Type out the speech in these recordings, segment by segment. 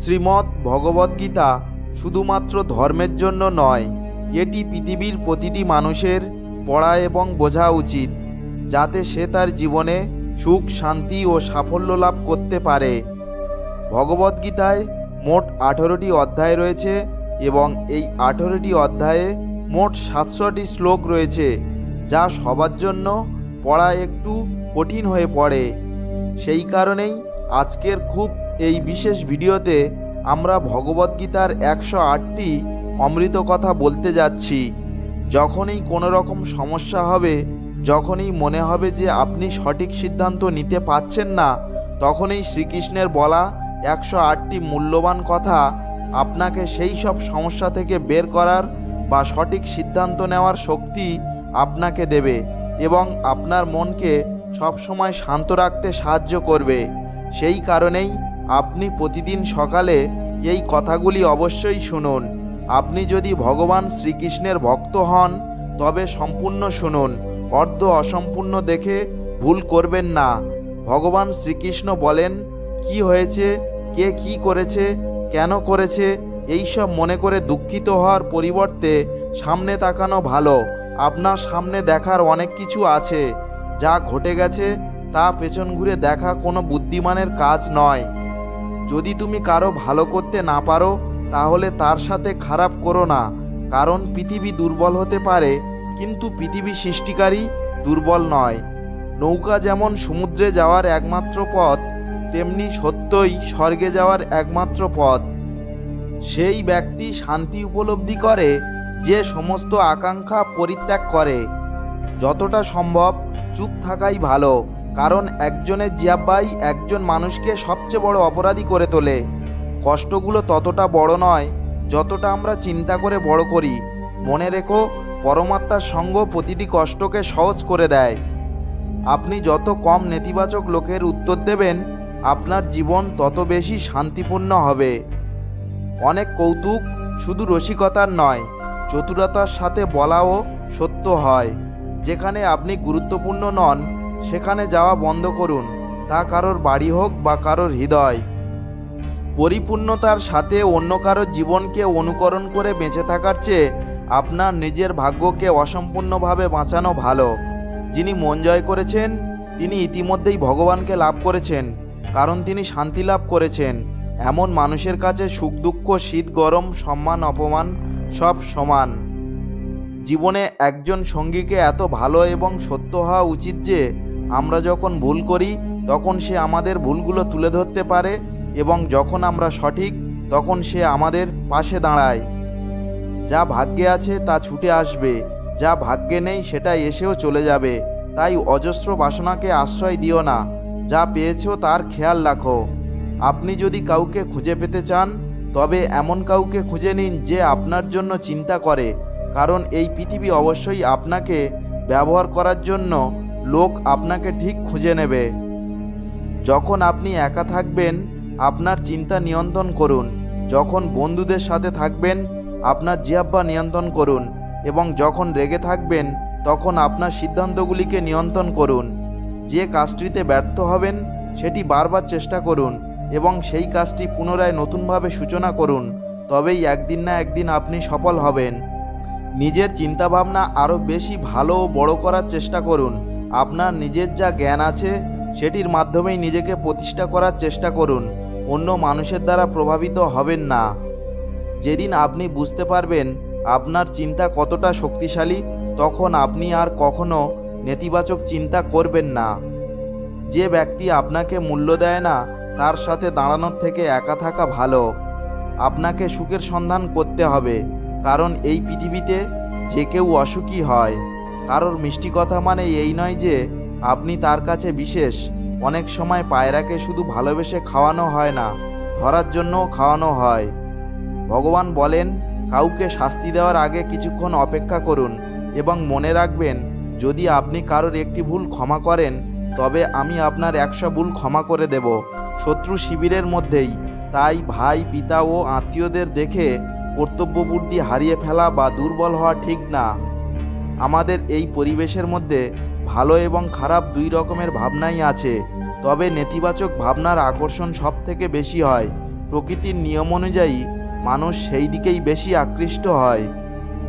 শ্রীমদ্ ভগবদ্গীতা শুধুমাত্র ধর্মের জন্য নয়, এটি পৃথিবীর প্রতিটি মানুষের পড়া এবং বোঝা উচিত, যাতে সে তার জীবনে সুখ, শান্তি ও সাফল্য লাভ করতে পারে। ভগবদ্গীতায় মোট আঠেরোটি অধ্যায় রয়েছে এবং এই আঠেরোটি অধ্যায়ে মোট সাতশোটি শ্লোক রয়েছে, যা সবার জন্য পড়া একটু কঠিন হয়ে পড়ে। সেই কারণেই আজকের খুব এই বিশেষ ভিডিওতে আমরা ভগবদ্গীতার একশো আটটি অমৃত কথা বলতে যাচ্ছি। যখনই কোনো রকম সমস্যা হবে, যখনই মনে হবে যে আপনি সঠিক সিদ্ধান্ত নিতে পারছেন না, তখনই শ্রীকৃষ্ণের বলা একশো আটটি মূল্যবান কথা আপনাকে সেই সব সমস্যা থেকে বের করার বা সঠিক সিদ্ধান্ত নেওয়ার শক্তি আপনাকে দেবে এবং আপনার মনকে সবসময় শান্ত রাখতে সাহায্য করবে। সেই কারণেই আপনি প্রতিদিন সকালে এই কথাগুলি অবশ্যই শুনুন। আপনি যদি ভগবান শ্রীকৃষ্ণের ভক্ত হন, তবে সম্পূর্ণ শুনুন। অর্ধ অসম্পূর্ণ দেখে ভুল করবেন না। ভগবান শ্রীকৃষ্ণ বলেন, কি হয়েছে? কে কি করেছে? কেন করেছে? এই সব মনে করে দুঃখিত হওয়ার পরিবর্তে সামনে তাকানো ভালো। আপনার সামনে দেখার অনেক কিছু আছে। যা ঘটে গেছে, তা পেছন ঘুরে দেখা কোনো বুদ্ধিমানের কাজ নয়। যদি তুমি কারও ভালো করতে না পারো, তাহলে তার সাথে খারাপ করো না, কারণ পৃথিবী দুর্বল হতে পারে, কিন্তু পৃথিবী সৃষ্টিকারী দুর্বল নয়। নৌকা যেমন সমুদ্রে যাওয়ার একমাত্র পথ, তেমনি সত্যই স্বর্গে যাওয়ার একমাত্র পথ। সেই ব্যক্তি শান্তি উপলব্ধি করে, যে সমস্ত আকাঙ্ক্ষা পরিত্যাগ করে। যতটা সম্ভব চুপ থাকাই ভালো। কারণ একজনের জিয়াব্বাই একজন মানুষকে সবচেয়ে বড় অপরাধী করে তোলে। কষ্টগুলো ততটা বড় নয়, যতটা আমরা চিন্তা করে বড় করি। মনে রেখো, পরমাত্মার সঙ্গ প্রতিটি কষ্টকে সহজ করে দেয়। আপনি যত কম নেতিবাচক লোকের উত্তর দেবেন, আপনার জীবন তত বেশি শান্তিপূর্ণ হবে। অনেক কৌতুক শুধু রসিকতার নয়, চতুরতার সাথে বলাও সত্য হয়। যেখানে আপনি গুরুত্বপূর্ণ নন সেখানে যাওয়া বন্ধ করুন, তা কারোর বাড়ি হোক বা কারোর হৃদয়। পরিপূর্ণতার সাথে অন্য কারোর জীবনকে অনুকরণ করে বেঁচে থাকার চেয়ে আপনার নিজের ভাগ্যকে অসম্পূর্ণভাবে বাঁচানো ভালো। যিনি মন জয় করেছেন, তিনি ইতিমধ্যেই ভগবানকে লাভ করেছেন, কারণ তিনি শান্তি লাভ করেছেন। এমন মানুষের কাছে সুখ, দুঃখ, শীত, গরম, সম্মান, অপমান সব সমান। জীবনে একজন সঙ্গীকে এত ভালো এবং সত্য হওয়া উচিত যে আমরা যখন ভুল করি, তখন সে আমাদের ভুলগুলো তুলে ধরতে পারে এবং যখন আমরা সঠিক, তখন সে আমাদের পাশে দাঁড়ায়। যা ভাগ্যে আছে, তা ছুটে আসবে। যা ভাগ্যে নেই সেটা এসেও চলে যাবে। তাই অজস্র বাসনাকে আশ্রয় দিও না। যা পেয়েছ, তার খেয়াল রাখো। আপনি যদি কাউকে খুঁজে পেতে চান, তবে এমন কাউকে খুঁজে নিন যে আপনার জন্য চিন্তা করে। কারণ এই পৃথিবী অবশ্যই আপনাকে ব্যবহার করার জন্য লোক আপনাকে ঠিক খুঁজে নেবে। যখন আপনি একা থাকবেন, আপনার চিন্তা নিয়ন্ত্রণ করুন। যখন বন্ধুদের সাথে থাকবেন, আপনার জিয়াব্বা নিয়ন্ত্রণ করুন এবং যখন রেগে থাকবেন, তখন আপনার সিদ্ধান্তগুলিকে নিয়ন্ত্রণ করুন। যে কাজটিতে ব্যর্থ হবেন, সেটি বারবার চেষ্টা করুন এবং সেই কাজটি পুনরায় নতুনভাবে সূচনা করুন, তবেই একদিন না একদিন আপনি সফল হবেন। নিজের চিন্তাভাবনা আরও বেশি ভালো ও বড় করার চেষ্টা করুন। আপনার নিজের যা জ্ঞান আছে, সেটির মাধ্যমেই নিজেকে প্রতিষ্ঠা করার চেষ্টা করুন। অন্য মানুষের দ্বারা প্রভাবিত হবেন না। যেদিন আপনি বুঝতে পারবেন আপনার চিন্তা কতটা শক্তিশালী, তখন আপনি আর কখনো নেতিবাচক চিন্তা করবেন না। যে ব্যক্তি আপনাকে মূল্য দেয় না, তার সাথে দাঁড়ানোর থেকে একা থাকা ভালো। আপনাকে সুখের সন্ধান করতে হবে, কারণ এই পৃথিবীতে যে কেউ অসুখী হয়। কারোর মিষ্টি কথা মানে এই নয় যে আপনি তার কাছে বিশেষ। অনেক সময় পায়রাকে শুধু ভালোবেসে খাওয়ানো হয় না, ধরার জন্যও খাওয়ানো হয়। ভগবান বলেন, কাউকে শাস্তি দেওয়ার আগে কিছুক্ষণ অপেক্ষা করুন এবং মনে রাখবেন, যদি আপনি কারোর একটি ভুল ক্ষমা করেন, তবে আমি আপনার একশো ভুল ক্ষমা করে দেব। শত্রু শিবিরের মধ্যেই তাই ভাই, পিতা ও আত্মীয়দের দেখে কর্তব্যবুদ্ধি হারিয়ে ফেলা বা দুর্বল হওয়া ঠিক না। আমাদের এই পরিবেশের মধ্যে ভালো এবং খারাপ দুই রকমের ভাবনাই আছে। তবে নেতিবাচক ভাবনার আকর্ষণ সব থেকে বেশি হয়। প্রকৃতির নিয়ম অনুযায়ী মানুষ সেই দিকেই বেশি আকৃষ্ট হয়।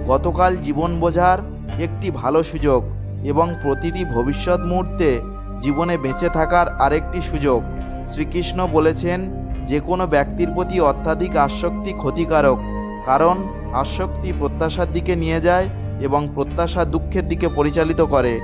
গতকাল জীবন বোঝার একটি ভালো সুযোগ এবং প্রতিটি ভবিষ্যৎ মুহূর্তে জীবনে বেঁচে থাকার আরেকটি সুযোগ। শ্রীকৃষ্ণ বলেছেন যে কোনো ব্যক্তির প্রতি অত্যাধিক আসক্তি ক্ষতিকারক, কারণ আসক্তি প্রত্যাশার দিকে নিয়ে যায় এবং প্রত্যাশা দুঃখের দিকে পরিচালিত করে।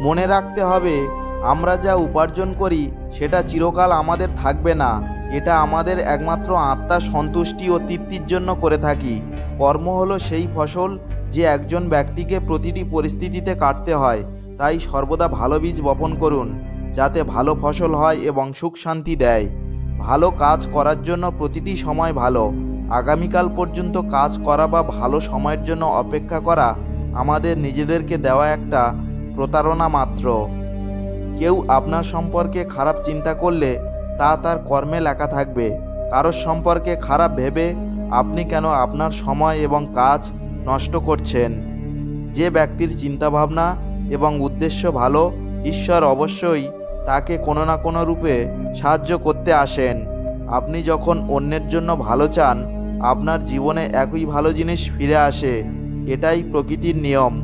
মনে রাখতে হবে, আমরা যা উপার্জন করি, সেটা চিরকাল আমাদের থাকবে না। এটা আমাদের একমাত্র আত্মা সন্তুষ্টি ও তৃপ্তির জন্য করে থাকি। কর্ম হলো সেই ফসল যে একজন ব্যক্তিকে প্রতিটি পরিস্থিতিতে কাটতে হয়। তাই সর্বদা ভালো বীজ বপন করুন, যাতে ভালো ফসল হয় এবং সুখ শান্তি দেয়। ভালো কাজ করার জন্য প্রতিটি সময় ভালো। আগামীকাল পর্যন্ত কাজ করা বা ভালো সময়ের জন্য অপেক্ষা করা আমাদের নিজেদেরকে দেওয়া একটা প্রতারণা মাত্র। কেউ আপনার সম্পর্কে খারাপ চিন্তা করলে তা তার কর্মে লেখা থাকবে। কারোর সম্পর্কে খারাপ ভেবে আপনি কেন আপনার সময় এবং কাজ নষ্ট করছেন? যে ব্যক্তির চিন্তাভাবনা এবং উদ্দেশ্য ভালো, ঈশ্বর অবশ্যই তাকে কোনো না কোনো রূপে সাহায্য করতে আসেন। আপনি যখন অন্যের জন্য ভালো চান আপনার জীবনে একই ভালো জিনিস ফিরে আসে, এটাই প্রকৃতির নিয়ম।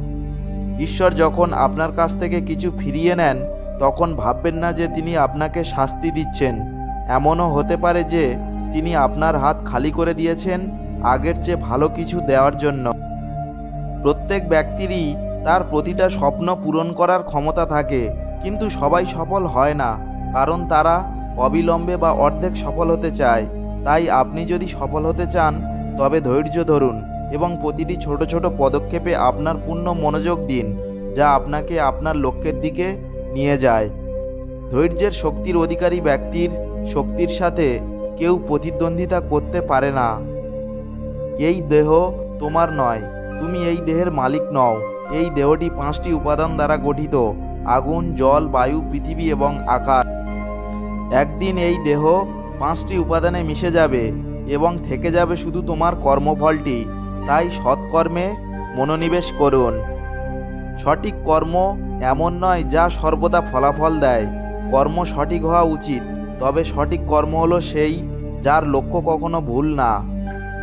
ঈশ্বর যখন আপনার কাছ থেকে কিছু ফিরিয়ে নেন, তখন ভাববেন না যে তিনি আপনাকে শাস্তি দিচ্ছেন। এমনও হতে পারে যে তিনি আপনার হাত খালি করে দিয়েছেন আগের চেয়ে ভালো কিছু দেওয়ার জন্য। প্রত্যেক ব্যক্তিরই তার প্রতিটা স্বপ্ন পূরণ করার ক্ষমতা থাকে, কিন্তু সবাই সফল হয় না, কারণ তারা অবিলম্বে বা অর্ধেক সফল হতে চায়। তাই আপনি যদি সফল হতে চান, তবে ধৈর্য ধরুন এবং প্রতিটি ছোট ছোট পদক্ষেপে আপনার পূর্ণ মনোযোগ দিন, যা আপনাকে আপনার লক্ষ্যের দিকে নিয়ে যায়। ধৈর্যের শক্তির অধিকারী ব্যক্তির শক্তির সাথে কেউ প্রতিদ্বন্দ্বিতা করতে পারে না। এই দেহ তোমার নয়, তুমি এই দেহের মালিক নও। এই দেহটি পাঁচটি উপাদান দ্বারা গঠিত, আগুন, জল, বায়ু, পৃথিবী এবং আকাশ। একদিন এই দেহ পাঁচটি উপাদানে মিশে যাবে এবং থেকে যাবে শুধু তোমার কর্মফলটি। তাই সৎকর্মে মনোনিবেশ করুন। সঠিক কর্ম এমন নয় যা সর্বদা ফলাফল দেয়। কর্ম সঠিক হওয়া উচিত, তবে সঠিক কর্ম হলো সেই যার লক্ষ্য কখনো ভুল না।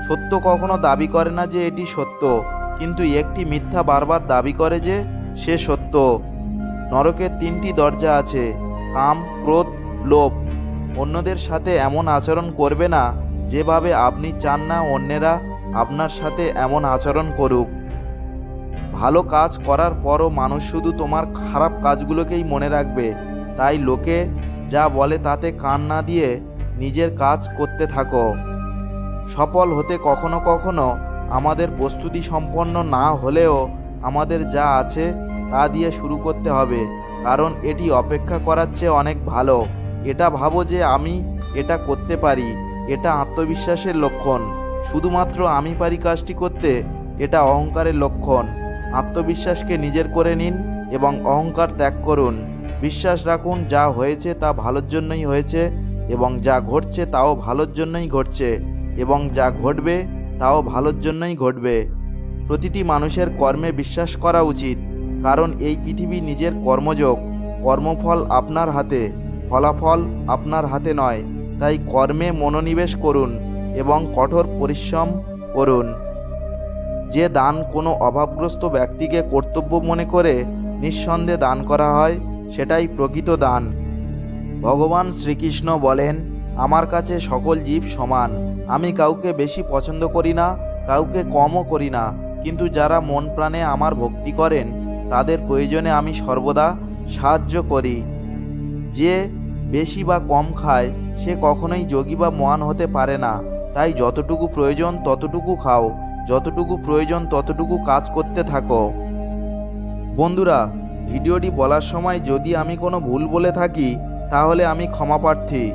সত্য কখনো দাবি করে না যে এটি সত্য, কিন্তু একটি মিথ্যা বারবার দাবি করে যে সে সত্য। নরকের তিনটি দরজা আছে, কাম, ক্রোধ, লোভ। অন্যদের সাথে এমন আচরণ করবে না যেভাবে আপনি চান না অন্যেরা আপনার সাথে এমন আচরণ করুক। ভালো কাজ করার পরও মানুষ শুধু তোমার খারাপ কাজগুলোকেই মনে রাখবে। তাই লোকে যা বলে তাতে কান না দিয়ে নিজের কাজ করতে থাকো। সফল হতে কখনো কখনো আমাদের প্রস্তুতি সম্পন্ন না হলেও আমাদের যা আছে তা দিয়ে শুরু করতে হবে। কারণ এটি অপেক্ষা করার চেয়ে অনেক ভালো। এটা ভাবো যে আমি এটা করতে পারি, এটা আত্মবিশ্বাসের লক্ষণ। শুধুমাত্র আমি পারি কাজটি করতে, এটা অহংকারের লক্ষণ। আত্মবিশ্বাসকে নিজের করে নিন এবং অহংকার ত্যাগ করুন। বিশ্বাস রাখুন যা হয়েছে তা ভালোর জন্যই হয়েছে এবং যা ঘটছে তাও ভালোর জন্যই ঘটছে এবং যা ঘটবে তাও ভালোর জন্যই ঘটবে। প্রতিটি মানুষের কর্মে বিশ্বাস করা উচিত, কারণ এই পৃথিবী নিজের কর্মযোগ, কর্মফল আপনার হাতে। ফলাফল আপনার হাতে নয়, তাই কর্মে মনোনিবেশ করুন এবং কঠোর পরিশ্রম করুন। যে দান কোনো অভাবগ্রস্ত ব্যক্তিকে কর্তব্য মনে করে নিঃসন্দেহে দান করা হয়, সেটাই প্রকৃত দান। ভগবান শ্রীকৃষ্ণ বলেন, আমার কাছে সকল জীব সমান। আমি কাউকে বেশি পছন্দ করি না, কাউকে কমও করি না। কিন্তু যারা মন প্রাণে আমার ভক্তি করেন, তাদের প্রয়োজনে আমি সর্বদা সাহায্য করি। যে বেশি বা কম খায়, সে কখনোই যোগী বা মহান হতে পারে না। তাই যতটুকু প্রয়োজন ততটুকু খাও, যতটুকু প্রয়োজন ততটুকু কাজ করতে থাকো। বন্ধুরা, ভিডিওটি বলার সময় যদি আমি কোনো ভুল বলে থাকি, তাহলে আমি ক্ষমা প্রার্থী।